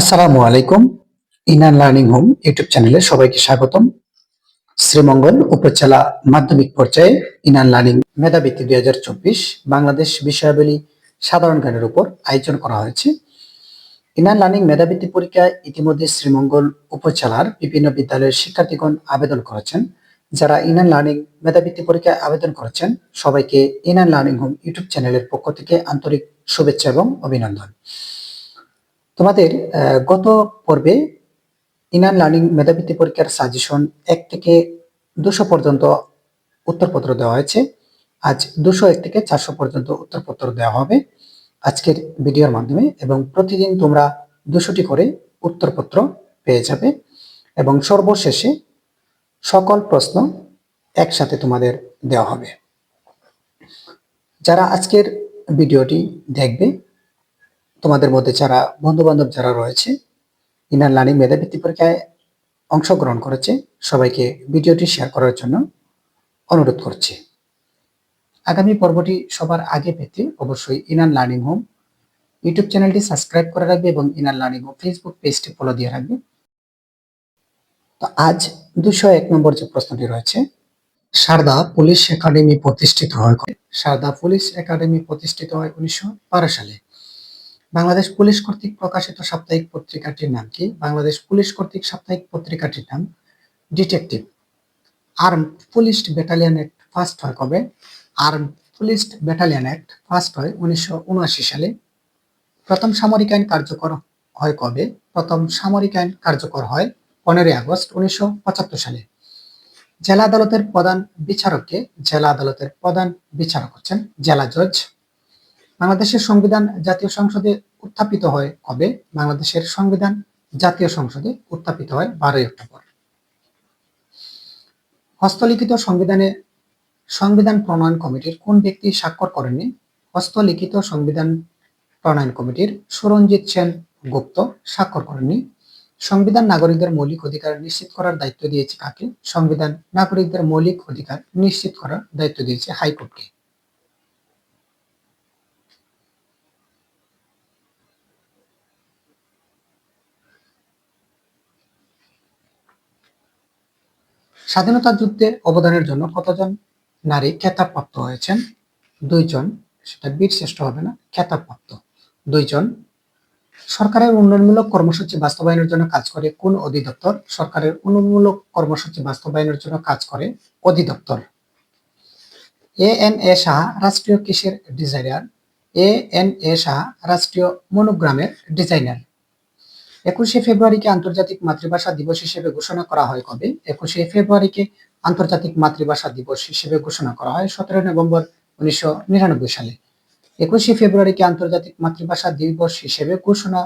আসসালামু আলাইকুম, Inan learning home YouTube চ্যানেলে সবাইকে স্বাগতম। শ্রীমঙ্গল উপজেলা মাধ্যমিক পর্যায়ে ইনান লার্নিং মেধাবৃত্তি দুই হাজার চব্বিশ বাংলাদেশ বিষয়াবলী সাধারণ জ্ঞানের উপর আয়োজন করা হয়েছে। ইনান লার্নিং মেধাবৃত্তি পরীক্ষায় ইতিমধ্যে শ্রীমঙ্গল উপজেলার বিভিন্ন বিদ্যালয়ের শিক্ষার্থীগণ আবেদন করেছেন। যারা ইনান লার্নিং মেধাবৃত্তি পরীক্ষায় আবেদন করেছেন, সবাইকে ইনান লার্নিং হোম ইউটিউব চ্যানেলের পক্ষ থেকে আন্তরিক শুভেচ্ছা এবং অভিনন্দন। তোমাদের গত পর্বে ইনান লার্নিং মেধাবৃত্তি পরীক্ষার সাজেশন এক থেকে দুশো পর্যন্ত উত্তরপত্র দেওয়া হয়েছে। আজ দুশো এক থেকে চারশো পর্যন্ত উত্তরপত্র দেওয়া হবে আজকের ভিডিওর মাধ্যমে এবং প্রতিদিন তোমরা দুশোটি করে উত্তরপত্র পেয়ে যাবে এবং সর্বশেষে সকল প্রশ্ন একসাথে তোমাদের দেওয়া হবে। যারা আজকের ভিডিওটি দেখবে তোমাদের মধ্যে যারা বন্ধু বান্ধব যারা রয়েছে, ইনার লার্নিং মেধাবৃত্তি পরীক্ষায় অংশগ্রহণ করেছে, সবাইকে ভিডিওটি শেয়ার করার জন্য অনুরোধ করছি। আগামী পর্বটি সবার আগে পেতে অবশ্যই ইনার লার্নিং হোম ইউটিউব চ্যানেলটি সাবস্ক্রাইব করে রাখবে এবং ইনার লার্নিং হোম ফেসবুক পেজটি ফলো দিয়ে রাখবে। তো আজ দুশো এক নম্বর যে প্রশ্নটি রয়েছে, সারদা পুলিশ একাডেমি প্রতিষ্ঠিত হয়? সারদা পুলিশ একাডেমি প্রতিষ্ঠিত হয় উনিশশো বারো সালে। বাংলাদেশ পুলিশ কর্তৃক প্রকাশিত সাপ্তাহিক পত্রিকাটির নাম কি? বাংলাদেশ পুলিশ কর্তৃক সাপ্তাহিক পত্রিকাটির নাম? Detective. Arm police battalion act first হয় কবে? Arm police battalion act first হয় উনিশশো উনআশি সালে। প্রথম সামরিক আইন কার্যকর হয় কবে? প্রথম সামরিক আইন কার্যকর হয় পনেরোই আগস্ট উনিশশো পঁচাত্তর সালে। জেলা আদালতের প্রধান বিচারককে জেলা আদালতের প্রধান বিচারক হচ্ছেন জেলা জজ বাংলাদেশের সংবিধান জাতীয় সংসদে উত্থাপিত হয় কবে? বাংলাদেশের সংবিধান জাতীয় সংসদে উত্থাপিত হয় বারোই অক্টোবর। হস্তলিখিত সংবিধানে সংবিধান প্রণয়ন কমিটির কোন ব্যক্তি স্বাক্ষর করেননি? হস্তলিখিত সংবিধান প্রণয়ন কমিটির সুরঞ্জিত সেন গুপ্ত স্বাক্ষর করেননি। সংবিধান নাগরিকদের মৌলিক অধিকার নিশ্চিত করার দায়িত্ব দিয়েছে কাকে? সংবিধান নাগরিকদের মৌলিক অধিকার নিশ্চিত করার দায়িত্ব দিয়েছে হাইকোর্টকে। স্বাধীনতা যুদ্ধে অবদানের জন্য কতজন নারী খেতাবপ্রাপ্ত হয়েছেন? দুইজন, সেটা বীর শ্রেষ্ঠ হবে না, খেতাবপ্রাপ্ত। দুইজন, সরকারের উন্নয়নমূলক কর্মসূচি বাস্তবায়নের জন্য কাজ করে কোন অধিদপ্তর? সরকারের উন্নয়নমূলক কর্মসূচি বাস্তবায়নের জন্য কাজ করে অধিদপ্তর। এ এন এ শাহ রাষ্ট্রীয় কিসের designer? A N A Shah রাষ্ট্রীয় মনোগ্রামের ডিজাইনার। একুশে ফেব্রুয়ারিকে আন্তর্জাতিক মাতৃভাষা দিবস হিসেবে ঘোষণা করা হয় কবে? একুশে ফেব্রুয়ারিকে আন্তর্জাতিক মাতৃভাষা দিবস হিসেবে ঘোষণা করা হয় সতেরো নভেম্বর উনিশশো নিরানব্বই সালে। একুশে ফেব্রুয়ারিকে আন্তর্জাতিক মাতৃভাষা দিবস হিসেবে ঘোষণা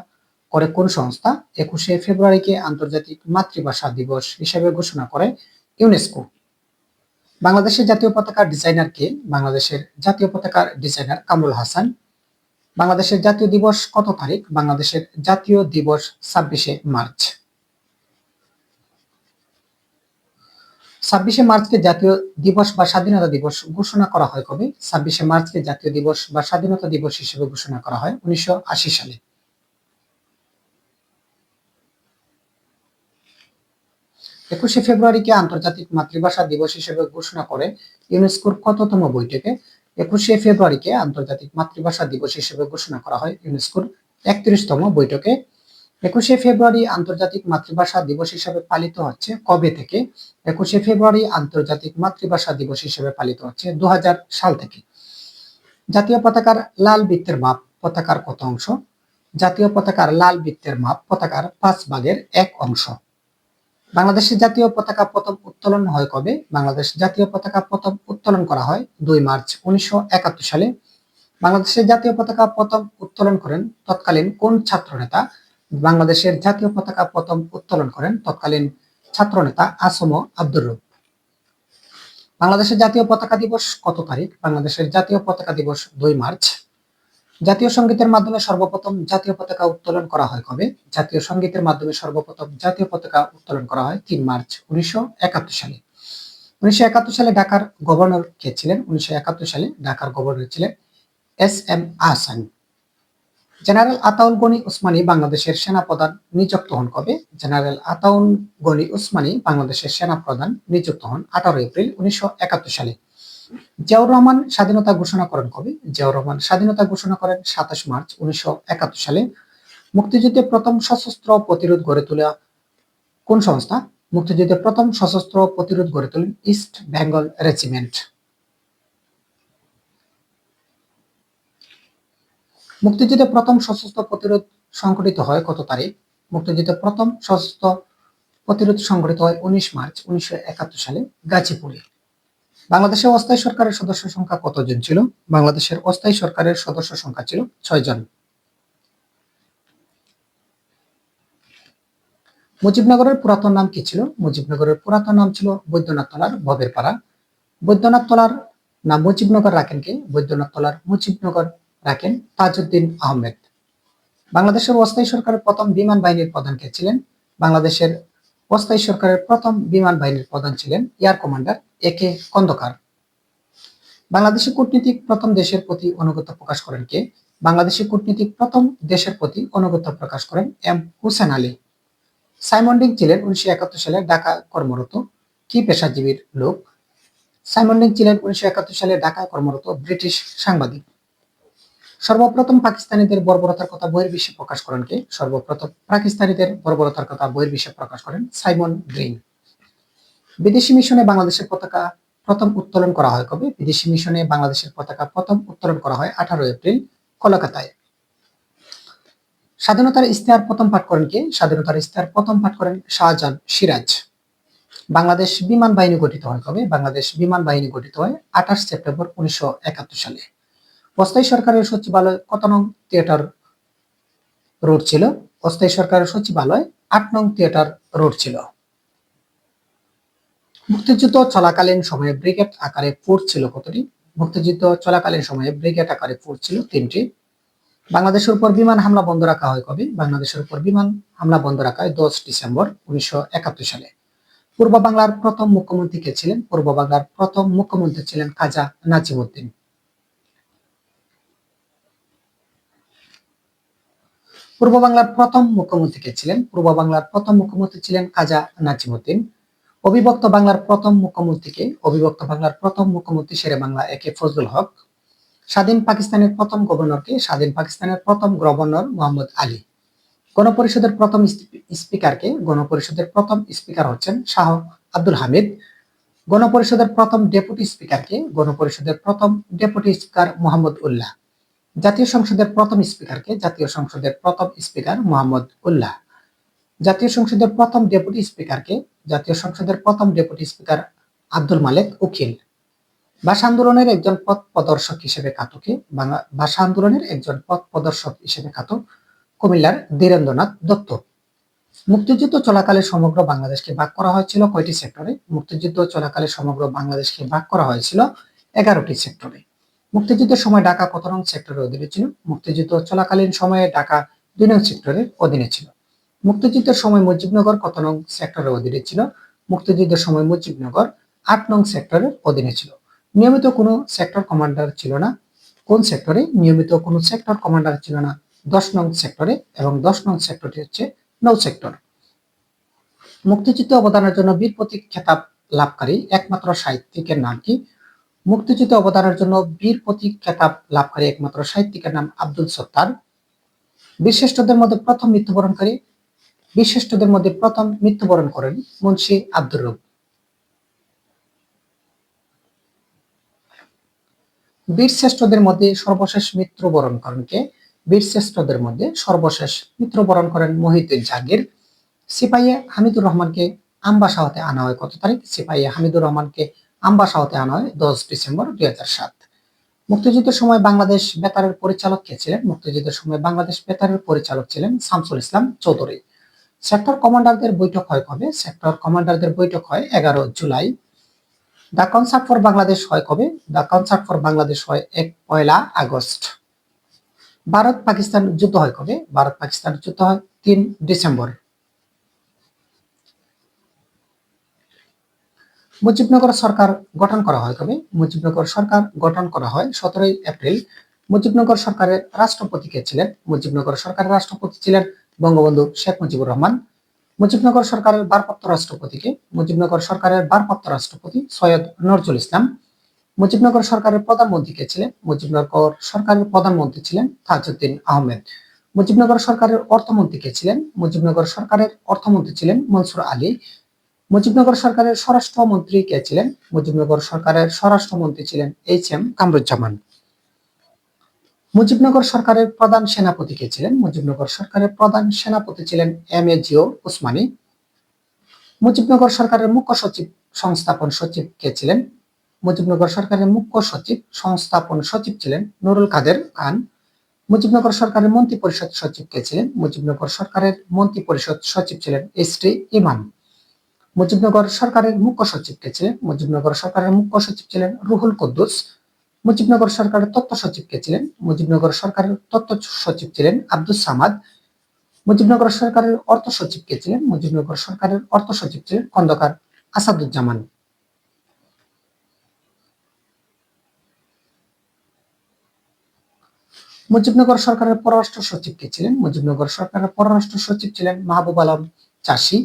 করে কোন সংস্থা? একুশে ফেব্রুয়ারিকে আন্তর্জাতিক মাতৃভাষা দিবস হিসেবে ঘোষণা করে ইউনেস্কো। বাংলাদেশের জাতীয় পতাকার ডিজাইনার কে? বাংলাদেশের জাতীয় পতাকার ডিজাইনার কামরুল হাসান। বাংলাদেশের জাতীয় দিবস কত তারিখ? বাংলাদেশের জাতীয় দিবস ছাব্বিশে মার্চ। ছাব্বিশে মার্চকে জাতীয় দিবস বা স্বাধীনতা দিবস ঘোষণা করা হয় কবে? ছাব্বিশে মার্চকে জাতীয় দিবস বা স্বাধীনতা দিবস হিসেবে ঘোষণা করা হয় উনিশশো আশি সালে। একুশে ফেব্রুয়ারিকে আন্তর্জাতিক মাতৃভাষা দিবস হিসেবে ঘোষণা করে ইউনেস্কোর কততম বৈঠকে? একুশে ফেব্রুয়ারিকে আন্তর্জাতিক মাতৃভাষা দিবস হিসেবে ঘোষণা করা হয় ইউনেস্কোর একত্রিশতম বৈঠকে। একুশে ফেব্রুয়ারি আন্তর্জাতিক মাতৃভাষা দিবস হিসেবে পালিত হচ্ছে কবে থেকে? একুশে ফেব্রুয়ারি আন্তর্জাতিক মাতৃভাষা দিবস হিসেবে পালিত হচ্ছে দু হাজার সাল থেকে। জাতীয় পতাকার লাল বৃত্তের মাপ পতাকার কত অংশ? জাতীয় পতাকার লাল বৃত্তের মাপ পতাকার পাঁচ ভাগের এক অংশ। বাংলাদেশের জাতীয় পতাকা প্রথম উত্তোলন হয় কবে? বাংলাদেশ জাতীয় পতাকা প্রথম উত্তোলন করা হয় দুই মার্চ উনিশশো একাত্তর সালে। বাংলাদেশের জাতীয় পতাকা প্রথম উত্তোলন করেন তৎকালীন কোন ছাত্র নেতা বাংলাদেশের জাতীয় পতাকা প্রথম উত্তোলন করেন তৎকালীন ছাত্রনেতা আসম আব্দুর রব। বাংলাদেশের জাতীয় পতাকা দিবস কত তারিখ? বাংলাদেশের জাতীয় পতাকা দিবস দুই মার্চ জাতীয় সঙ্গীতের মাধ্যমে সর্বপ্রথম জাতীয় পতাকা উত্তোলন করা হয় কবে? জাতীয় সঙ্গীতের মাধ্যমে সর্বপ্রথম জাতীয় পতাকা উত্তোলন করা হয় তিন মার্চ উনিশশো একাত্তর সালে। উনিশশো একাত্তর সালে ঢাকার গভর্নর কে ছিলেন? উনিশশো একাত্তর সালে ঢাকার গভর্নর ছিলেন S M Ahsan. General Ataul Gani Osmani বাংলাদেশের সেনাপ্রধান নিযুক্ত হন কবে? জেনারেল আতাউল গনি উসমানী বাংলাদেশের সেনাপ্রধান নিযুক্ত হন আঠারো এপ্রিল উনিশশো একাত্তর সালে। জিয়াউর রহমান স্বাধীনতা ঘোষণা করেন কবে? জিয়াউর রহমান স্বাধীনতা ঘোষণা করেন সাতাশ মার্চ উনিশশো একাত্তর সালে। মুক্তিযুদ্ধে প্রথম সশস্ত্র প্রতিরোধ গড়ে তোলা কোন সংস্থা? মুক্তিযুদ্ধে প্রথম সশস্ত্র প্রতিরোধ গড়ে তোলেন ইস্ট বেঙ্গল রেজিমেন্ট। মুক্তিযুদ্ধে প্রথম সশস্ত্র প্রতিরোধ সংঘটিত হয় কত তারিখ? মুক্তিযুদ্ধে প্রথম সশস্ত্র প্রতিরোধ সংঘটিত হয় উনিশ মার্চ উনিশশো একাত্তর সালে গাজীপুরে। বাংলাদেশের অস্থায়ী সরকারের সদস্য সংখ্যা কতজন ছিল? বাংলাদেশের অস্থায়ী সরকারের সদস্য সংখ্যা ছিল ছয় জন মুজিবনগরের পুরাতন নাম কি ছিল? মুজিবনগরের পুরাতন নাম ছিল বৈদ্যনাথ তলার ভবের পাড়া বৈদ্যনাথ তলার নাম মুজিবনগর রাখেন কে? বৈদ্যনাথ তলার মুজিবনগর রাখেন তাজউদ্দিন আহমেদ। বাংলাদেশের অস্থায়ী সরকারের প্রথম বিমান বাহিনীর প্রধান কে ছিলেন? বাংলাদেশের অস্থায়ী সরকারের প্রথম বিমান বাহিনীর প্রধান ছিলেন air commander A K Khandaker বাংলাদেশের কূটনীতিক প্রথম দেশের প্রতি অনুগত প্রকাশ করেন কে? বাংলাদেশের কূটনীতিক প্রথম দেশের প্রতি অনুগত প্রকাশ করেন M Hussain Ali. Simon Dring ছিলেন উনিশশো একাত্তর সালে ঢাকা কর্মরত, কি পেশাজীবীর লোক? সাইমন ডিং ছিলেন উনিশশো একাত্তর সালে ঢাকা কর্মরত ব্রিটিশ সাংবাদিক। সর্বপ্রথম পাকিস্তানিদের বর্বরতার কথা বহির্বিশ্বে প্রকাশ করেন কে? সর্বপ্রথম পাকিস্তানিদের বর্বরতার কথা বহির্বিশ্বে প্রকাশ করেন সাইমন গ্রিন। বিদেশি মিশনে বাংলাদেশের পতাকা প্রথম উত্তোলন করা হয় কবে? বিদেশি মিশনে বাংলাদেশের পতাকা প্রথম উত্তোলন করা হয় আঠারো এপ্রিল কলকাতায়। স্বাধীনতার ইস্তেহার প্রথম পাঠ করেন কে? স্বাধীনতার ইস্তেহার প্রথম পাঠ করেন শাহজাহান সিরাজ। বাংলাদেশ বিমান বাহিনী গঠিত হয় কবে? বাংলাদেশ বিমান বাহিনী গঠিত হয় আঠাশ সেপ্টেম্বর উনিশশো একাত্তর সালে। অস্থায়ী সরকারের সচিবালয় কত নং থিয়েটার রোড ছিল? অস্থায়ী সরকারের সচিবালয় আট নং থিয়েটার রোড ছিল। মুক্তিযুদ্ধ চলাকালীন সময়ে ব্রিগেড আকারে ফোর্স ছিল কতটি? মুক্তিযুদ্ধ চলাকালীন সময়ে ব্রিগেড আকারে ফোর্স ছিল তিনটি। বাংলাদেশের উপর বিমান হামলা বন্ধ রাখা হয় কবে? বাংলাদেশের উপর বিমান হামলা বন্ধ রাখা হয় দশ ডিসেম্বর উনিশশো একাত্তর সালে। পূর্ব বাংলার প্রথম মুখ্যমন্ত্রী কে ছিলেন? পূর্ব বাংলার প্রথম মুখ্যমন্ত্রী ছিলেন খাজা নাজিমুদ্দিন। পূর্ব বাংলার প্রথম মুখ্যমন্ত্রী কে ছিলেন? পূর্ব বাংলার প্রথম মুখ্যমন্ত্রী ছিলেন খাজা নাজিমুদ্দিন। অবিভক্ত বাংলার প্রথম মুখ্যমন্ত্রীকে অবিভক্ত বাংলার প্রথম মুখ্যমন্ত্রী শেরে বাংলা একে ফজলুল হক। স্বাধীন পাকিস্তানের প্রথম গভর্নরকে স্বাধীন পাকিস্তানের প্রথম গভর্নর মোহাম্মদ আলী। গণপরিষদের প্রথম স্পিকারকে গণপরিষদের প্রথম স্পিকার হচ্ছেন শাহ আব্দুল হামিদ। গণপরিষদের প্রথম ডেপুটি স্পিকারকে গণপরিষদের প্রথম ডেপুটি স্পিকার মোহাম্মদ উল্লাহ জাতীয় সংসদের প্রথম স্পিকারকে জাতীয় সংসদের প্রথম স্পিকার মোহাম্মদ উল্লাহ। জাতীয় সংসদের প্রথম ডেপুটি স্পিকারকে জাতীয় সংসদের প্রথম ডেপুটি স্পিকার আব্দুল মালেক উকিল। ভাষা আন্দোলনের একজন পথ প্রদর্শক হিসেবে কাতকে ভাষা আন্দোলনের একজন পথ প্রদর্শক হিসেবে কাত কুমিল্লার ধীরেন্দ্রনাথ দত্ত। মুক্তিযুদ্ধ চলাকালে সমগ্র বাংলাদেশকে ভাগ করা হয়েছিল কয়টি সেক্টরে? মুক্তিযুদ্ধ চলাকালে সমগ্র বাংলাদেশকে ভাগ করা হয়েছিল এগারোটি সেক্টরে। মুক্তিযুদ্ধের সময় ঢাকা কত নং সেক্টরের অধীনে ছিল। মুক্তিযুদ্ধ চলাকালীন সময়ে ঢাকা দুই নং সেক্টরের অধীনে ছিল। মুক্তিযুদ্ধের সময় মুজিবনগর কত নং সেক্টরের অধীনে ছিল? মুক্তিযুদ্ধের সময় মুজিবনগর আট নং সেক্টরের অধীনে ছিল। নিয়মিত কোনো সেক্টর কমান্ডার ছিল না। কোন সেক্টরে? নিয়মিত কোনো সেক্টর কমান্ডার ছিল না। দশ নং সেক্টরে এবং দশ নং সেক্টরটি হচ্ছে নৌ সেক্টর। মুক্তিযুদ্ধ অবদানের জন্য বীর প্রতীক খেতাব লাভকারী একমাত্র সাহিত্যিকের নাম কি? মুক্তিযুদ্ধে অবদানের জন্য বীর প্রতীক খেতাব লাভকারী একমাত্র সাহিত্যিকের নাম আব্দুল সত্তার। বীরশ্রেষ্ঠদের মধ্যে প্রথম মৃত্যুবরণকারী বীরশ্রেষ্ঠদের মধ্যে প্রথম মৃত্যুবরণ করেন মুন্সি আব্দুর রব। বীরশ্রেষ্ঠদের মধ্যে সর্বশেষ মৃত্যুবরণ করেন কে? বীরশ্রেষ্ঠদের মধ্যে সর্বশেষ মৃত্যুবরণ করেন মহিউদ্দিন জাহাঙ্গীর। সিপাহী হামিদুর রহমানকে আমবাসা হতে আনা হয়। কত তারিখ? সিপাহী হামিদুর রহমানকে আমবাসা হতে আনা হয় দশ ডিসেম্বর দুই সাত। মুক্তিযুদ্ধের সময় বাংলাদেশ বেতারের পরিচালক কে ছিলেন? মুক্তিযুদ্ধের সময় বাংলাদেশ বেতারের পরিচালক ছিলেন শামসুল ইসলাম চৌধুরী। সেক্টর কমান্ডারদের বৈঠক হয় কবে? সেক্টর কমান্ডারদের বৈঠক হয় এগারো July. The concert for Bangladesh হয় কবে? দ্য কনসার্ট ফর বাংলাদেশ হয় এক পয়লা আগস্ট। ভারত পাকিস্তান যুদ্ধ হয় কবে? ভারত পাকিস্তান যুদ্ধ হয় তিন ডিসেম্বর। মুজিবনগর সরকার গঠন করা হয় কবে? মুজিবনগর সরকার গঠন করা হয় সতেরোই এপ্রিল। মুজিবনগর সরকারের রাষ্ট্রপতি কে ছিলেন, মুজিবনগর সরকারের রাষ্ট্রপতি ছিলেন বঙ্গবন্ধু শেখ মুজিবুর রহমান। মুজিবনগর সরকারের ভারপ্রাপ্ত রাষ্ট্রপতিকে, মুজিবনগর সরকারের ভারপ্রাপ্ত রাষ্ট্রপতি সৈয়দ নজরুল ইসলাম। মুজিবনগর সরকারের প্রধানমন্ত্রী কে ছিলেন, মুজিবনগর সরকারের প্রধানমন্ত্রী ছিলেন তাজউদ্দিন আহমেদ। মুজিবনগর সরকারের অর্থমন্ত্রী কে ছিলেন, মুজিবনগর সরকারের অর্থমন্ত্রী ছিলেন মনসুর আলী। মুজিবনগর সরকারের স্বরাষ্ট্রমন্ত্রী কে ছিলেন? মুজিবনগর সরকারের স্বরাষ্ট্রমন্ত্রী ছিলেন এইচ এম কামরুজ্জামান। মুজিবনগর সরকারের প্রধান সেনাপতি কে ছিলেন? মুজিবনগর সরকারের প্রধান সেনাপতি ছিলেন M A G Osmani. Mujibnagar সরকারের মুখ্য সচিব, সংস্থাপন সচিব কে ছিলেন? মুজিবনগর সরকারের মুখ্য সচিব, সংস্থাপন সচিব ছিলেন নুরুল কাদের খান। মুজিবনগর সরকারের মন্ত্রী পরিষদ সচিব কে ছিলেন? মুজিবনগর সরকারের মন্ত্রী পরিষদ সচিব ছিলেন এস টি ইমাম মুজিবনগর সরকারের মুখ্য সচিব কে ছিলেন? মুজিবনগর সরকারের মুখ্য সচিব ছিলেন রুহুল কুদ্দুস। মুজিবনগর সরকারের তথ্য সচিব কে ছিলেন? মুজিবনগর সরকারের তথ্য সচিব ছিলেন আব্দুল সামাদ। মুজিবনগর সরকারের অর্থ সচিব কে ছিলেন? মুজিবনগর সরকারের অর্থ সচিব ছিলেন খন্দকার আসাদুজ্জামান। মুজিবনগর সরকারের পররাষ্ট্র সচিব কে ছিলেন? মুজিবনগর সরকারের পররাষ্ট্র সচিব ছিলেন মাহবুব আলম চাষী।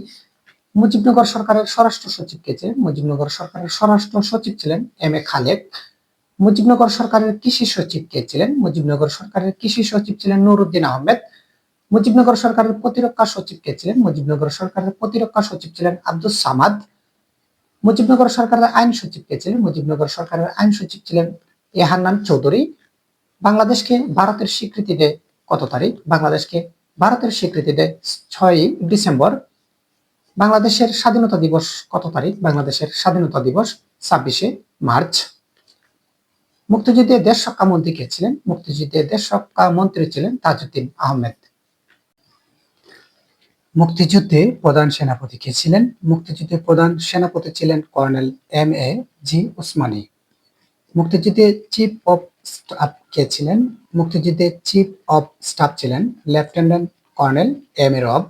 মুজিবনগর সরকারের স্বরাষ্ট্র সচিব কে ছিলেন মুজিবনগর সরকারের স্বরাষ্ট্র সচিব ছিলেন এম এ খালেক মুজিবনগর সরকারের কৃষি সচিব কে ছিলেন? মুজিবনগর সরকারের কৃষি সচিব ছিলেন নুরুদ্দিন আহমেদ। মুজিবনগর সরকারের প্রতিরক্ষা সচিব কে ছিলেন? মুজিবনগর সরকারের প্রতিরক্ষা সচিব ছিলেন আব্দুল সামাদ। মুজিবনগর সরকারের আইন সচিব কে ছিলেন? মুজিবনগর সরকারের আইন সচিব ছিলেন এহান্নান চৌধুরী। বাংলাদেশকে ভারতের স্বীকৃতি দেয় কত তারিখ? বাংলাদেশকে ভারতের স্বীকৃতি দেয় ছয়ই ডিসেম্বর। বাংলাদেশের স্বাধীনতা দিবস কত তারিখ? বাংলাদেশের স্বাধীনতা দিবস ছাব্বিশে মার্চ। মুক্তিযুদ্ধে দেশ রক্ষা মন্ত্রী কে ছিলেন? মুক্তিযুদ্ধে দেশ রক্ষা মন্ত্রী ছিলেন তাজউদ্দিন আহমেদ। মুক্তিযুদ্ধে প্রধান সেনাপতি কে ছিলেন? মুক্তিযুদ্ধে প্রধান সেনাপতি ছিলেন colonel M A G Osmani. মুক্তিযুদ্ধে চিফ অফ স্টাফ কে ছিলেন? মুক্তিযুদ্ধে চিফ অফ স্টাফ ছিলেন lieutenant colonel M A Rab.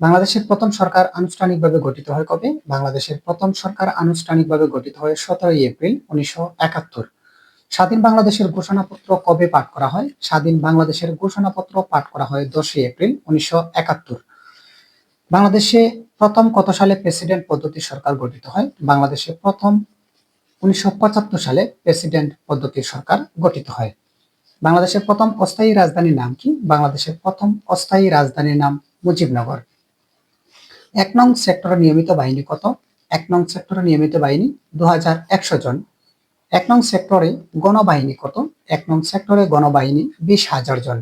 বাংলাদেশের প্রথম সরকার আনুষ্ঠানিকভাবে গঠিত হয় কবে? বাংলাদেশের প্রথম সরকার আনুষ্ঠানিকভাবে গঠিত হয় সতেরোই এপ্রিল উনিশশো একাত্তর। স্বাধীন বাংলাদেশের ঘোষণাপত্র কবে পাঠ করা হয়? স্বাধীন বাংলাদেশের ঘোষণাপত্র পাঠ করা হয় দশই এপ্রিল উনিশশো একাত্তর। বাংলাদেশে প্রথম কত সালে প্রেসিডেন্ট পদ্ধতি সরকার গঠিত হয়? বাংলাদেশে প্রথম উনিশশো পঁচাত্তর সালে প্রেসিডেন্ট পদ্ধতির সরকার গঠিত হয়। বাংলাদেশের প্রথম অস্থায়ী রাজধানীর নাম কি? বাংলাদেশের প্রথম অস্থায়ী রাজধানীর নাম মুজিবনগর। এক নং সেক্টরে নিয়মিত বাহিনী কত? এক নং সেক্টরে নিয়মিত বাহিনী দু হাজার একশো জন। এক নং সেক্টরে গণবাহিনী কত? এক নং সেক্টরে গণবাহিনী বিশ হাজার জন।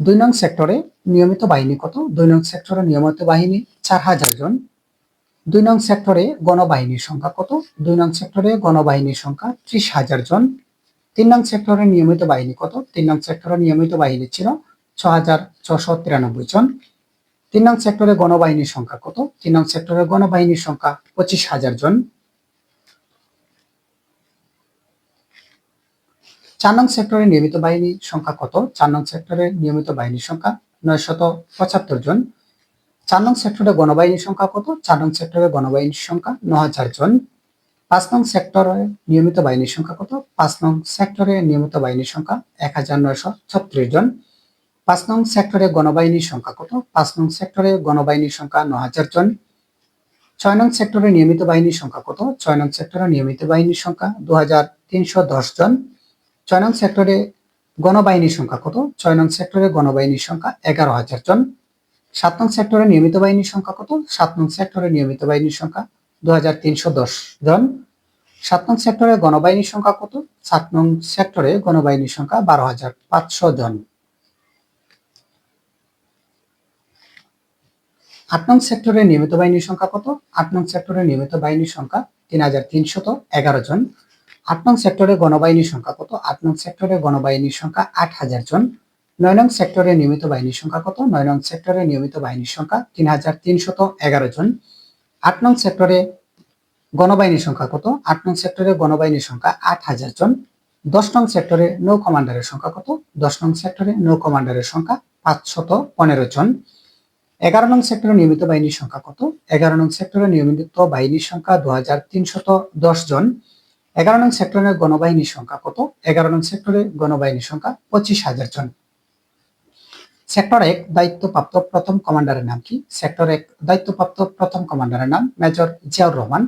দুই নং সেক্টরে নিয়মিত বাহিনী কত? দুই নং সেক্টরে নিয়মিত বাহিনী চার হাজার জন। দুই নং সেক্টরে গণবাহিনীর সংখ্যা কত? দুই নং সেক্টরে গণবাহিনীর সংখ্যা ত্রিশ হাজার জন। তিন নং সেক্টরে নিয়মিত বাহিনী কত? তিন নং সেক্টরে নিয়মিত বাহিনী ছিল ছ হাজার ছশো তিরানব্বই জন। তিন নং সেক্টরে গণবাহিনীর সংখ্যা কত? তিন নং সেক্টরে গণবাহিনীর সংখ্যা পঁচিশ হাজার জন। চার নং সেক্টরে নিয়মিত বাহিনীর সংখ্যা কত? চার নং সেক্টরে নিয়মিত বাহিনীর সংখ্যা নয় শত পঁচাত্তর জন। চার নং সেক্টরে গণবাহিনীর সংখ্যা কত? চার নং সেক্টরে গণবাহিনীর সংখ্যা ন হাজার জন। পাঁচ নং সেক্টরে নিয়মিত বাহিনীর সংখ্যা কত পাঁচ নং সেক্টরে নিয়মিত বাহিনীর সংখ্যা এক হাজার নয়শো ছত্রিশ জন পাঁচ নং সেক্টরে গণবাহিনীর সংখ্যা কত পাঁচ নং সেক্টরে গণবাহিনীর সংখ্যা ন হাজার জন ছয় নং সেক্টরে নিয়মিত বাহিনীর সংখ্যা কত ছয় নং সেক্টরে নিয়মিত বাহিনীর সংখ্যা দু হাজার তিনশো দশ জন ছয় নং সেক্টরে গণবাহিনীর সংখ্যা কত ছয় নং সেক্টরে গণবাহিনীর সংখ্যা এগারো হাজার জন সাত নং সেক্টরে নিয়মিত বাহিনীর সংখ্যা কত সাত নং সেক্টরে নিয়মিত বাহিনীর সংখ্যা জন সাত নং সেক্টরে গণবাহিনীর সংখ্যা কত? সাত নং সেক্টরে গণবাহিনীর সংখ্যা বারো হাজার পাঁচশো জন। আট নং সেক্টরে নিয়মিত বাহিনীর সংখ্যা কত? আট নং সেক্টরে নিয়মিত বাহিনীর সংখ্যা তিন হাজার তিনশত এগারো জন। আট নং সেক্টরে গণবাহিনীর সংখ্যা কত? আট নং সেক্টরে গণবাহিনীর সংখ্যা আট হাজার জন। নয় নং সেক্টরে নিয়মিত বাহিনীর সংখ্যা কত? নয় নং সেক্টরে নিয়মিত বাহিনীর সংখ্যা তিন হাজার তিনশত এগারো জন। আট নং সেক্টরে গণবাহিনীর সংখ্যা কত? আট নং সেক্টরে গণবাহিনীর সংখ্যা আট হাজার জন। দশ নং সেক্টরে নৌ কমান্ডারের সংখ্যা কত? দশ নং সেক্টরে নৌ কমান্ডারের সংখ্যা পাঁচশত পনেরো জন। এগারো নং সেক্টরে নিয়মিত বাহিনীর সংখ্যা কত? এগারো নং সেক্টরে নিয়মিত বাহিনীর সংখ্যা দু হাজার তিনশত দশ জন। এগারো নং সেক্টরের গণবাহিনীর সংখ্যা কত? এগারো নং সেক্টরে গণবাহিনীর সংখ্যা পঁচিশ হাজার জন। সেক্টর এক দায়িত্বপ্রাপ্ত প্রথম কমান্ডারের নাম কি? সেক্টর এক দায়িত্বপ্রাপ্ত প্রথম কমান্ডারের নাম মেজর জিয়াউর রহমান।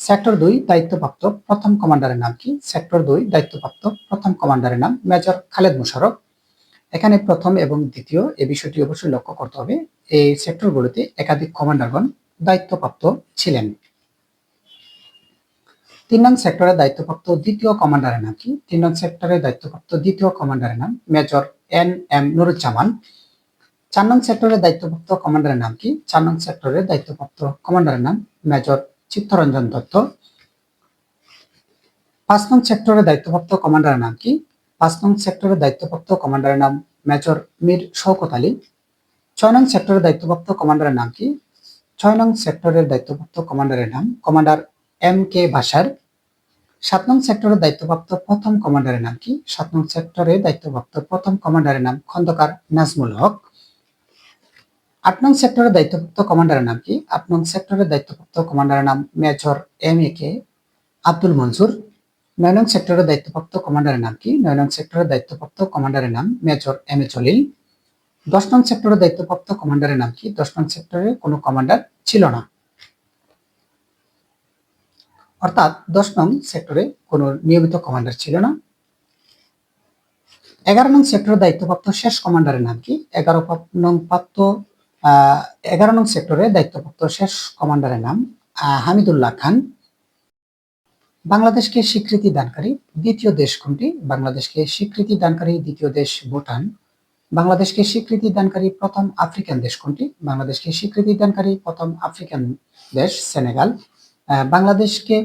সেক্টর দুই দায়িত্বপ্রাপ্ত প্রথম কমান্ডারের নাম কি? সেক্টর দুই দায়িত্বপ্রাপ্ত প্রথম কমান্ডারের নাম মেজর খালেদ মুশারফ এখানে প্রথম এবং দ্বিতীয় এ বিষয়টি অবশ্যই লক্ষ্য করতে হবে। এই সেক্টরগুলোতে একাধিক কমান্ডারগণ দায়িত্বপ্রাপ্ত ছিলেন। তিন নং সেক্টরের দায়িত্বপ্রাপ্ত দ্বিতীয় কমান্ডারের নাম কি? তিন নং সেক্টরের দায়িত্বপ্রাপ্ত দ্বিতীয় কমান্ডারের নাম মেজর এন এম নুরুজ্জামান। চার নং সেক্টরের দায়িত্বপ্রাপ্ত কমান্ডারের নাম কি? চার নং সেক্টরের দায়িত্বপ্রাপ্ত কমান্ডারের নাম মেজর চিত্তরঞ্জন দত্ত। পাঁচ নং সেক্টরের দায়িত্বপ্রাপ্ত কমান্ডারের নাম কি? পাঁচ নং সেক্টরের দায়িত্বপ্রাপ্ত কমান্ডারের নাম মেজর মীর শওকত আলী। ছয় নং সেক্টরের দায়িত্বপ্রাপ্ত কমান্ডারের নাম কি? ছয় নং সেক্টরের দায়িত্বপ্রাপ্ত কমান্ডারের নাম কমান্ডার এম কে বাসার সাত নং সেক্টরের দায়িত্বপ্রাপ্ত প্রথম কমান্ডারের নাম কি? সাত নং সেক্টরের দায়িত্বপ্রাপ্ত প্রথম কমান্ডারের নাম খন্দকার নাজমুল হক। আট নং সেক্টরের দায়িত্বপ্রাপ্ত কমান্ডারের নাম কি? আট নং সেক্টরের দায়িত্বপ্রাপ্ত কমান্ডারের নাম major M A K Abdul Mansur নয় নং সেক্টরের দায়িত্বপ্রাপ্ত কমান্ডারের নাম কি? নয় নং সেক্টরের দায়িত্বপ্রাপ্ত কমান্ডারের নাম মেজর এম এ চলিল দশ নং সেক্টরের দায়িত্বপ্রাপ্ত কমান্ডারের নাম কি? দশ নং সেক্টরে কোনো কমান্ডার ছিল না। অর্থাৎ দশ নং সেক্টরে কোনো নিয়মিত কমান্ডার ছিল না। এগারো নং সেক্টরের দায়িত্বপ্রাপ্ত শেষ কমান্ডারের নাম কি? এগারো নং প্রাপ্ত এগারো নং সেক্টরে দায়িত্বপ্রাপ্ত শেষ কমান্ডারের নাম হামিদুল্লাহ খান। বাংলাদেশকে স্বীকৃতি দানকারী দ্বিতীয় দেশ কোনটি? বাংলাদেশকে স্বীকৃতি দানকারী দ্বিতীয় দেশ ভুটান। বাংলাদেশকে স্বীকৃতি দানকারী প্রথম আফ্রিকান দেশ কোনটি? বাংলাদেশকে স্বীকৃতি দানকারী প্রথম আফ্রিকান দেশ সেনেগাল। বাংলাদেশকে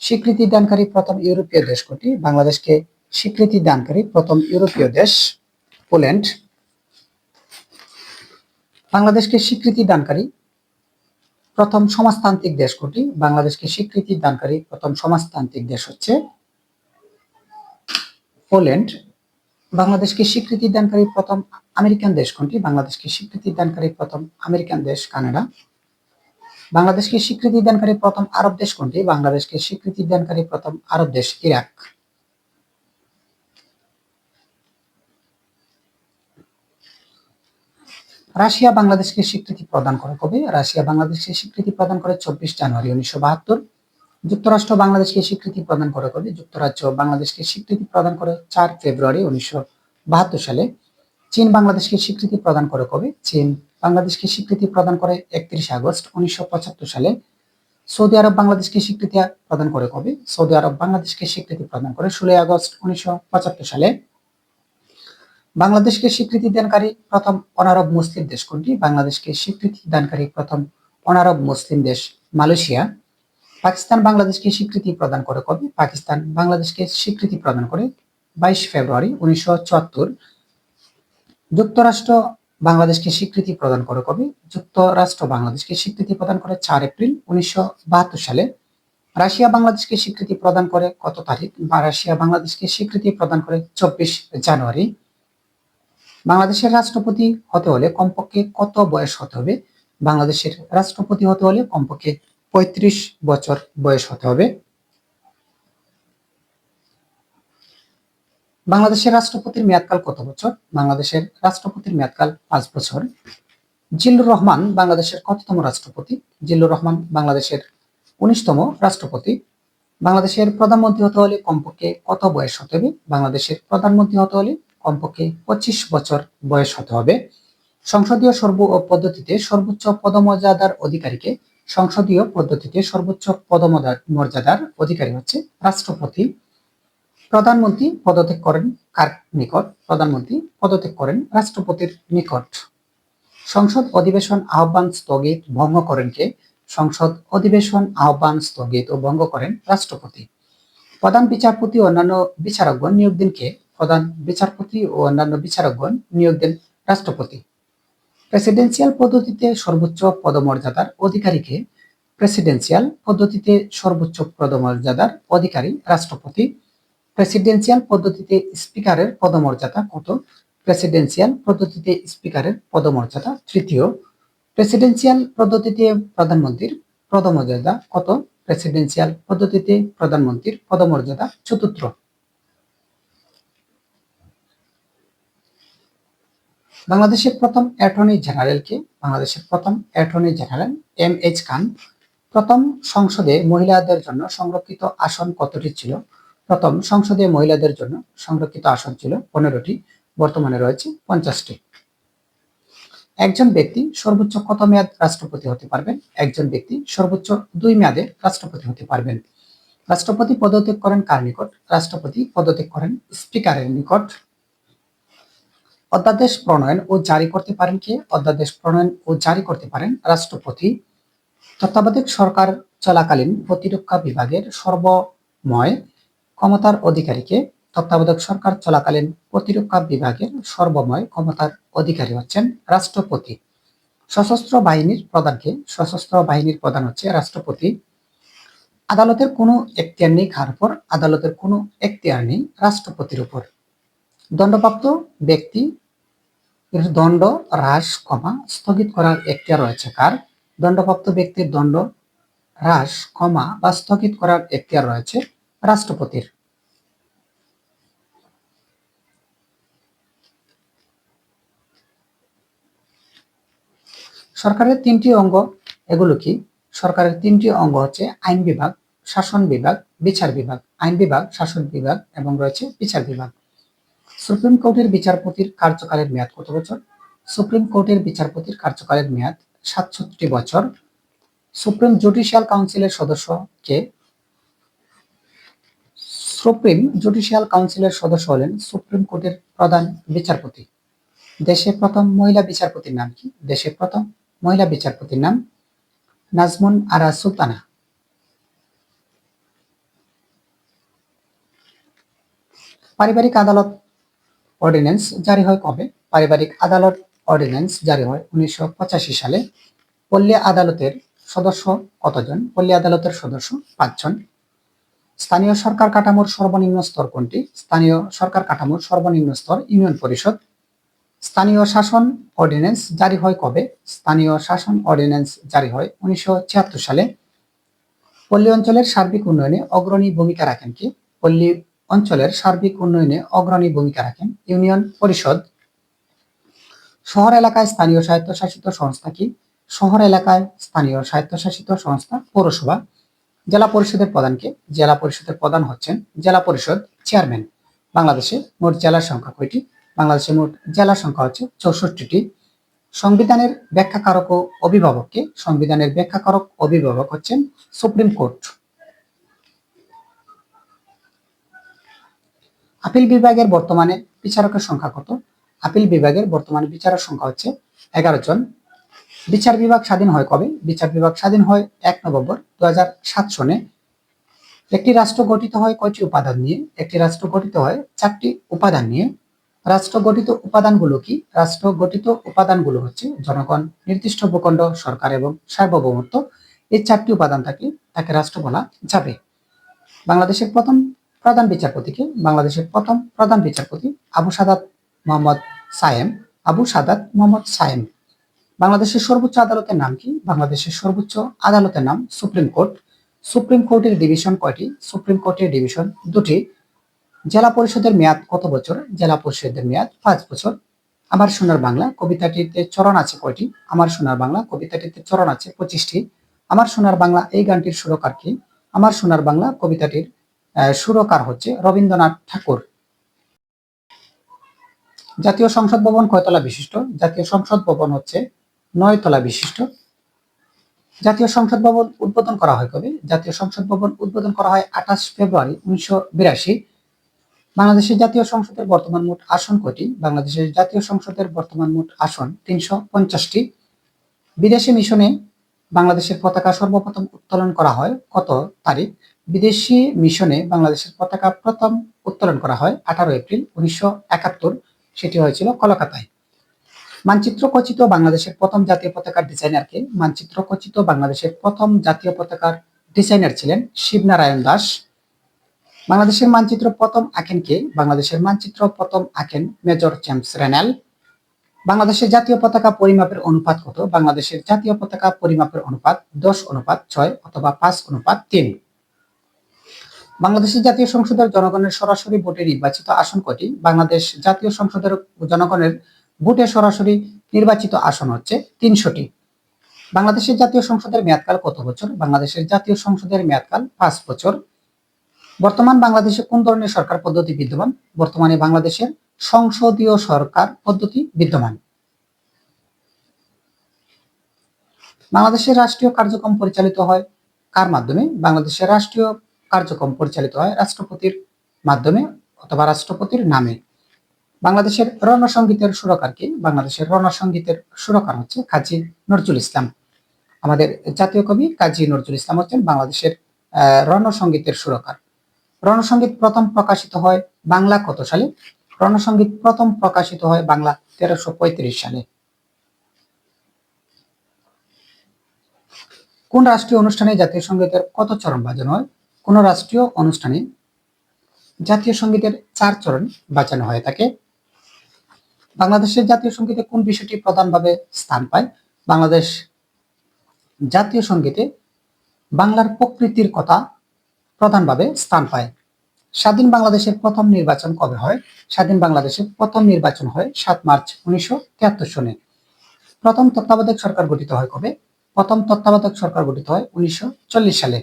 স্বীকৃতি দানকারী প্রথম ইউরোপীয় দেশ কোনটি? বাংলাদেশকে স্বীকৃতি দানকারী প্রথম ইউরোপীয় দেশ পোল্যান্ড। বাংলাদেশকে স্বীকৃতি দানকারী প্রথম সমাজতান্ত্রিক দেশ কোনটি? বাংলাদেশকে স্বীকৃতি দানকারী প্রথম সমাজতান্ত্রিক দেশ হচ্ছে পোল্যান্ড। বাংলাদেশকে স্বীকৃতি দানকারী প্রথম আমেরিকান দেশ কোনটি? বাংলাদেশকে স্বীকৃতি দানকারী প্রথম আমেরিকান দেশ কানাডা। বাংলাদেশকে স্বীকৃতি দানকারী প্রথম আরব দেশ কোনটি? বাংলাদেশকে স্বীকৃতি দানকারী প্রথম আরব দেশ ইরাক। রাশিয়া বাংলাদেশকে স্বীকৃতি প্রদান করে কবে? রাশিয়া বাংলাদেশকে স্বীকৃতি প্রদান করে চব্বিশ জানুয়ারি উনিশশো বাহাত্তর। যুক্তরাষ্ট্র বাংলাদেশকে স্বীকৃতি প্রদান করে কবে? যুক্তরাজ্য বাংলাদেশকে স্বীকৃতি প্রদান করে চার ফেব্রুয়ারি উনিশশো বাহাত্তর সালে। চীন বাংলাদেশকে স্বীকৃতি প্রদান করে কবে? চীন বাংলাদেশকে স্বীকৃতি প্রদান করে একত্রিশ আগস্ট উনিশশো পঁচাত্তর সালে। সৌদি আরব বাংলাদেশকে স্বীকৃতি প্রদান করে কবে? সৌদি আরব বাংলাদেশকে স্বীকৃতি প্রদান করে ষোলোই আগস্ট উনিশশো পঁচাত্তর সালে। বাংলাদেশকে স্বীকৃতি দানকারী প্রথম অনারব মুসলিম দেশ কোনটি? বাংলাদেশকে স্বীকৃতি দানকারী প্রথম অনারব মুসলিম দেশ মালয়েশিয়া। পাকিস্তান বাংলাদেশকে স্বীকৃতি প্রদান করে কবে? পাকিস্তান বাংলাদেশকে স্বীকৃতি প্রদান করে বাইশ ফেব্রুয়ারি উনিশশো চুয়াত্তর। যুক্তরাষ্ট্র বাংলাদেশকে স্বীকৃতি প্রদান করে কবে? যুক্তরাষ্ট্র বাংলাদেশকে স্বীকৃতি প্রদান করে চার এপ্রিল উনিশশো বাহাত্তর সালে। রাশিয়া বাংলাদেশকে স্বীকৃতি প্রদান করে কত তারিখ? বা রাশিয়া বাংলাদেশকে স্বীকৃতি প্রদান করে চব্বিশ জানুয়ারি। বাংলাদেশের রাষ্ট্রপতি হতে হলে কমপক্ষে কত বয়স হতে হবে? বাংলাদেশের রাষ্ট্রপতি হতে হলে কমপক্ষে পঁয়ত্রিশ বছর বয়স হতে হবে। বাংলাদেশের রাষ্ট্রপতির মেয়াদকাল কত বছর? বাংলাদেশের রাষ্ট্রপতির মেয়াদকাল পাঁচ বছর। জিল্লুর রহমান বাংলাদেশের কততম রাষ্ট্রপতি? জিল্লুর রহমান বাংলাদেশের উনিশতম রাষ্ট্রপতি। বাংলাদেশের প্রধানমন্ত্রী হতে হলে কমপক্ষে কত বয়স হতে হবে? বাংলাদেশের প্রধানমন্ত্রী হতে হলে কমপক্ষে পঁচিশ বছর বয়স হতে হবে। সংসদীয় সর্ব পদ্ধতিতে সর্বোচ্চ পদমর্যাদার অধিকারীকে সংসদীয় পদ্ধতিতে সর্বোচ্চ পদমর্যাদার অধিকারী হচ্ছে রাষ্ট্রপতি। প্রধানমন্ত্রী পদত্যাগ করেন কার নিকট? প্রধানমন্ত্রী পদত্যাগ করেন রাষ্ট্রপতির নিকট। সংসদ অধিবেশন আহ্বান স্থগিত ভঙ্গ করেন কে? সংসদ অধিবেশন আহ্বান স্থগিত ও ভঙ্গ করেন রাষ্ট্রপতি। প্রধান বিচারপতি ও অন্যান্য বিচারকগণ নিয়োগ দিন কে? প্রধান বিচারপতি ও অন্যান্য বিচারকগণ নিয়োগ দেন রাষ্ট্রপতি। প্রেসিডেন্সিয়াল পদ্ধতিতে সর্বোচ্চ পদমর্যাদার অধিকারীকে প্রেসিডেন্সিয়াল পদ্ধতিতে সর্বোচ্চ পদমর্যাদার অধিকারী রাষ্ট্রপতি। প্রেসিডেন্সিয়াল পদ্ধতিতে স্পিকারের পদমর্যাদা কত? প্রেসিডেন্সিয়াল পদ্ধতিতে স্পিকারের পদমর্যাদা তৃতীয়। প্রেসিডেন্সিয়াল পদ্ধতিতে প্রধানমন্ত্রীর পদমর্যাদা কত? প্রেসিডেন্সিয়াল পদ্ধতিতে প্রধানমন্ত্রীর পদমর্যাদা চতুর্থ। বাংলাদেশের প্রথম অ্যাটর্নি জেনারেলকে, বাংলাদেশের প্রথম attorney general M H Khan, প্রথম সংসদে মহিলাদের জন্য সংরক্ষিত আসন কতটি ছিল? প্রথম সংসদে মহিলাদের জন্য সংরক্ষিত আসন ছিল পনেরোটি, বর্তমানে রয়েছে পঞ্চাশটি। একজন ব্যক্তি সর্বোচ্চ কত মেয়াদ রাষ্ট্রপতি হতে পারবেন? একজন ব্যক্তি সর্বোচ্চ দুই মেয়াদে রাষ্ট্রপতি হতে পারবেন। রাষ্ট্রপতি পদত্যাগ করেন কার নিকট? রাষ্ট্রপতি পদত্যাগ করেন স্পিকারের নিকট। অধ্যাদেশ প্রণয়ন ও জারি করতে পারেন কে? অধ্যাদেশ প্রণয়ন ও জারি করতে পারেন রাষ্ট্রপতি। তত্ত্বাবধায়ক সরকার চলাকালীন প্রতিরক্ষা বিভাগের সর্বময় ক্ষমতার অধিকারীকে তত্ত্বাবধায়ক সরকার চলাকালীন প্রতিরক্ষা বিভাগের সর্বময় ক্ষমতার অধিকারী হচ্ছেন রাষ্ট্রপতি। সশস্ত্র বাহিনীর প্রধানকে সশস্ত্র বাহিনীর প্রধান হচ্ছে রাষ্ট্রপতি। আদালতের কোনো এখতিয়ার নেই কার উপর, আদালতের কোনো এখতিয়ার নেই রাষ্ট্রপতির উপর। দণ্ডপ্রাপ্ত ব্যক্তি দণ্ড, হ্রাস কমা স্থগিত করার এখতিয়ার রয়েছে কার? দণ্ডপ্রাপ্ত ব্যক্তির দণ্ড, হ্রাস কমা বা স্থগিত করার এখতিয়ার রয়েছে রাষ্ট্রপতির। সরকারের তিনটি অঙ্গ এগুলো কি? সরকারের তিনটি অঙ্গ হচ্ছে আইন বিভাগ, শাসন বিভাগ, বিচার বিভাগ। আইন বিভাগ, শাসন বিভাগ এবং রয়েছে বিচার বিভাগ। সুপ্রিম কোর্টের বিচারপতির কার্যকালের মেয়াদ কত বছর? সুপ্রিম কোর্টের বিচারপতির কার্যকালের মেয়াদ সাতষট্টি বছর। সুপ্রিম জুডিশিয়াল কাউন্সিলের সদস্য কে সুপ্রিম জুডিশিয়াল কাউন্সিলের সদস্য হলেন সুপ্রিম কোর্টের প্রধান বিচারপতি। দেশে প্রথম মহিলা বিচারপতির নাম কি? দেশে প্রথম মহিলা বিচারপতির নাম নাজমুন আরা সুলতানা। পারিবারিক আদালত অর্ডিন্যান্স জারি হয় কবে? পারিবারিক আদালত অর্ডিন্যান্স জারি হয় উনিশশো পঁচাশি সালে। পল্লী আদালতের সদস্য কতজন? পল্লী আদালতের সদস্য পাঁচজন। স্থানীয় সরকার কাঠামোর সর্বনিম্ন স্তর কোনটি? স্থানীয় সরকার কাঠামোর সর্বনিম্ন স্তর ইউনিয়ন পরিষদ। স্থানীয় শাসন অর্ডিন্যান্স জারি হয় কবে? স্থানীয় শাসন অর্ডিন্যান্স জারি হয় উনিশশো সালে। পল্লী অঞ্চলের সার্বিক উন্নয়নে অগ্রণী ভূমিকা রাখেন কি? পল্লী অঞ্চলের সার্বিক উন্নয়নে অগ্রণী ভূমিকা রাখেন ইউনিয়ন পরিষদ। শহর এলাকায় স্থানীয় স্বায়ত্তশাসিত সংস্থা কি? শহর এলাকায় স্থানীয় স্বায়ত্তশাসিত সংস্থা পৌরসভা। জেলা পরিষদের প্রধানকে জেলা পরিষদের প্রধান হচ্ছেন জেলা পরিষদ চেয়ারম্যান। বাংলাদেশে মোট জেলার সংখ্যা কয়টি? বাংলাদেশের মোট জেলার সংখ্যা হচ্ছে চৌষট্টিটি। সংবিধানের ব্যাখ্যাকারক ও অভিভাবককে সংবিধানের ব্যাখ্যাকারক অভিভাবক হচ্ছেন সুপ্রিম কোর্ট। আপিল বিভাগের বর্তমানে বিচারকের সংখ্যা কত? আপিল বিভাগের বর্তমানে বিচারক সংখ্যা হচ্ছে এগারো জন। বিচার বিভাগ স্বাধীন হয় কবে? বিচার বিভাগ স্বাধীন হয় এক নভেম্বর দু সনে। একটি রাষ্ট্র গঠিত হয় কয়টি উপাদান নিয়ে? একটি রাষ্ট্র গঠিত হয় চারটি উপাদান নিয়ে। রাষ্ট্র গঠিত উপাদানগুলো কি? রাষ্ট্র গঠিত উপাদানগুলো হচ্ছে জনগণ, নির্দিষ্ট ভূখণ্ড, সরকার এবং সার্বভৌমত্ব। এই চারটি উপাদান থাকে তাকে রাষ্ট্র বলা যাবে। বাংলাদেশের প্রথম প্রধান বিচারপতিকে বাংলাদেশের প্রথম প্রধান বিচারপতি আবু সাদাত মোহাম্মদ সায়েম। আবু সাদাত মোহাম্মদ সায়েম। বাংলাদেশের সর্বোচ্চ আদালতের নাম কি? বাংলাদেশের সর্বোচ্চ আদালতের নাম সুপ্রিম কোর্ট। সুপ্রিম কোর্টের ডিভিশন কয়টি? সুপ্রিম কোর্টের ডিভিশন দুটি। জেলা পরিষদের মেয়াদ কত বছর? জেলা পরিষদের মেয়াদ পাঁচ বছর। আমার সোনার বাংলা কবিতাটিতে চরণ আছে কয়টি? আমার সোনার বাংলা কবিতাটিতে চরণ আছে পঁচিশটি। আমার সোনার বাংলা এই গানটির সুরকার কি? আমার সোনার বাংলা কবিতাটির সুরকার হচ্ছে রবীন্দ্রনাথ ঠাকুর। জাতীয় সংসদ ভবন কয়তলা বিশিষ্ট? জাতীয় সংসদ ভবন হচ্ছে নয় তলা বিশিষ্ট। জাতীয় সংসদ ভবন উদ্বোধন করা হয় কবে? জাতীয় সংসদ ভবন উদ্বোধন করা হয় আঠাশ ফেব্রুয়ারি উনিশশো বিরাশি। বাংলাদেশের জাতীয় সংসদের বর্তমান মোট আসন কয়টি? বাংলাদেশের জাতীয় সংসদের বর্তমান মোট আসন তিনশো পঞ্চাশটি। বিদেশি মিশনে বাংলাদেশের পতাকা সর্বপ্রথম উত্তোলন করা হয় কত তারিখ? বিদেশি মিশনে বাংলাদেশের পতাকা প্রথম উত্তোলন করা হয় আঠারো এপ্রিল উনিশশো একাত্তর। সেটি হয়েছিল কলকাতায়। মানচিত্র খচিত বাংলাদেশের প্রথম জাতীয় পতাকার ডিজাইনারকে মানচিত্র খচিত বাংলাদেশের প্রথম জাতীয় পতাকার ডিজাইনার ছিলেন শিবনারায়ণ দাস। বাংলাদেশের মানচিত্র প্রথম আঁকেন কে? বাংলাদেশের মানচিত্র প্রথম আঁকেন মেজর জেমস রেনেল। বাংলাদেশের জাতীয় পতাকা পরিমাপের অনুপাত কত? বাংলাদেশের জাতীয় পতাকা পরিমাপের অনুপাত দশ অনুপাত ছয় অথবা পাঁচ অনুপাত তিন। বাংলাদেশের জাতীয় সংসদের জনগণের সরাসরি ভোটে নির্বাচিত আসন কটি বাংলাদেশ জাতীয় সংসদের জনগণের ভোটে সরাসরি নির্বাচিত আসন হচ্ছে তিনশোটি। বাংলাদেশের জাতীয় সংসদের মেয়াদকাল কত বছর? বাংলাদেশের জাতীয় সংসদের মেয়াদকাল পাঁচ বছর। বর্তমান বাংলাদেশে কোন ধরনের সরকার পদ্ধতি বিদ্যমান? বর্তমানে বাংলাদেশের সংসদীয় সরকার পদ্ধতি বিদ্যমান। বাংলাদেশের রাষ্ট্রীয় কার্যক্রম পরিচালিত হয় কার মাধ্যমে? বাংলাদেশের রাষ্ট্রীয় কার্যক্রম পরিচালিত হয় রাষ্ট্রপতির মাধ্যমে অথবা রাষ্ট্রপতির নামে। বাংলাদেশের রণসঙ্গীতের সুরকার কি বাংলাদেশের রণসঙ্গীতের সুরকার হচ্ছে কাজী নজরুল ইসলাম। আমাদের জাতীয় কবি কাজী নজরুল ইসলাম হচ্ছেন বাংলাদেশের রণসঙ্গীতের সুরকার। রণসঙ্গীত প্রথম প্রকাশিত হয় বাংলা কত সালে? রণসঙ্গীত প্রথম প্রকাশিত হয় বাংলা তেরোশো পঁয়ত্রিশ সালে। কোন রাষ্ট্রীয় অনুষ্ঠানে জাতীয় সঙ্গীতের কত চরণ বাজানো হয়? কোন রাষ্ট্রীয় অনুষ্ঠানে জাতীয় সঙ্গীতের চার চরণ বাজানো হয়ে থাকে বাংলাদেশের জাতীয় সঙ্গীতে কোন বিষয়টি প্রধানভাবে স্থান পায়? বাংলাদেশ জাতীয় সঙ্গীতে বাংলার প্রকৃতির কথা প্রধানভাবে স্থান পায়। স্বাধীন বাংলাদেশের প্রথম নির্বাচন কবে হয়? স্বাধীন বাংলাদেশের প্রথম নির্বাচন হয় সাত মার্চ উনিশশো তিয়াত্তর সনে। প্রথম তত্ত্বাবধায়ক সরকার গঠিত হয় কবে? প্রথম তত্ত্বাবধায়ক সরকার গঠিত হয় উনিশশো চল্লিশ সালে।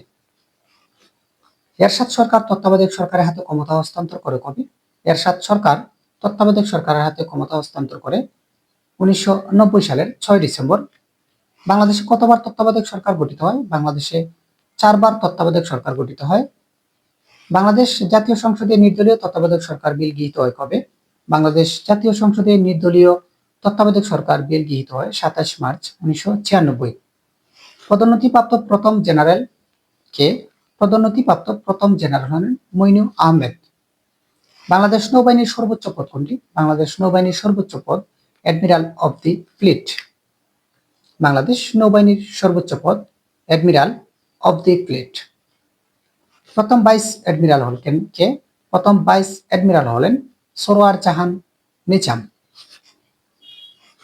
এরশাদ সরকার তত্ত্বাবধায়ক সরকারের হাতে ক্ষমতা হস্তান্তর করে কবে? এরশাদ সরকার তত্ত্বাবধায়ক সরকারের হাতে ক্ষমতা হস্তান্তর করে উনিশশো নব্বই সালের ছয় ডিসেম্বর। বাংলাদেশে কতবার তত্ত্বাবধায়ক সরকার গঠিত হয়? বাংলাদেশে চারবার তত্ত্বাবধায়ক সরকার গঠিত হয়। বাংলাদেশ জাতীয় সংসদে নির্দলীয় তত্ত্বাবধায়ক সরকার বিল গৃহীত হয় কবে? বাংলাদেশ জাতীয় সংসদে নির্দলীয় তত্ত্বাবধায়ক সরকার বিল গৃহীত হয় সাতাশ মার্চ উনিশশো ছিয়ানব্বই। পদোন্নতিপ্রাপ্ত প্রথম জেনারেল কে? পদোন্নতিপ্রাপ্ত প্রথম জেনারেল হলেন মইনু আহমেদ। বাংলাদেশ নৌবাহিনীর সর্বোচ্চ পদ কোনটি? বাংলাদেশ নৌবাহিনীর সর্বোচ্চ পদ admiral of the fleet Bangladesh নৌবাহিনীর সর্বোচ্চ পদ অ্যাডমিরাল অব দি ফ্লিট প্রথম ভাইস অ্যাডমিরাল হলেন কে? প্রথম ভাইস অ্যাডমিরাল হলেন সরোয়ার জাহান নিজাম।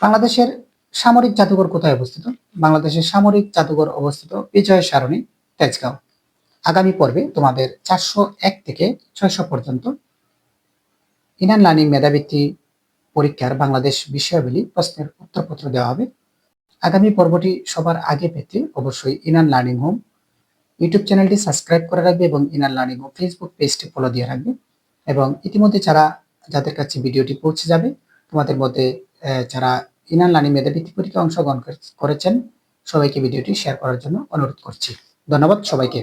বাংলাদেশের সামরিক জাদুঘর কোথায় অবস্থিত? বাংলাদেশের সামরিক জাদুঘর অবস্থিত বিজয় সারণী তেজগাঁও। আগামী পর্বে তোমাদের চারশো এক থেকে ছয়শো পর্যন্ত ইনান লার্নিং মেধাবৃত্তি পরীক্ষার বাংলাদেশ বিষয়াবলী প্রশ্নের উত্তরপত্র দেওয়া হবে। আগামী পর্বটি সবার আগে পেতে অবশ্যই ইনান লার্নিং হোম ইউটিউব চ্যানেলটি সাবস্ক্রাইব করে রাখবে এবং ইনার লার্নিং ও ফেসবুক পেজটি ফলো দিয়ে রাখবে এবং ইতিমধ্যে যারা, যাদের কাছে ভিডিওটি পৌঁছে যাবে, তোমাদের মধ্যে যারা ইনার লার্নিং মেধাবৃত্তি পরীক্ষায় অংশগ্রহণ করেছেন, সবাইকে ভিডিওটি শেয়ার করার জন্য অনুরোধ করছি। ধন্যবাদ সবাইকে।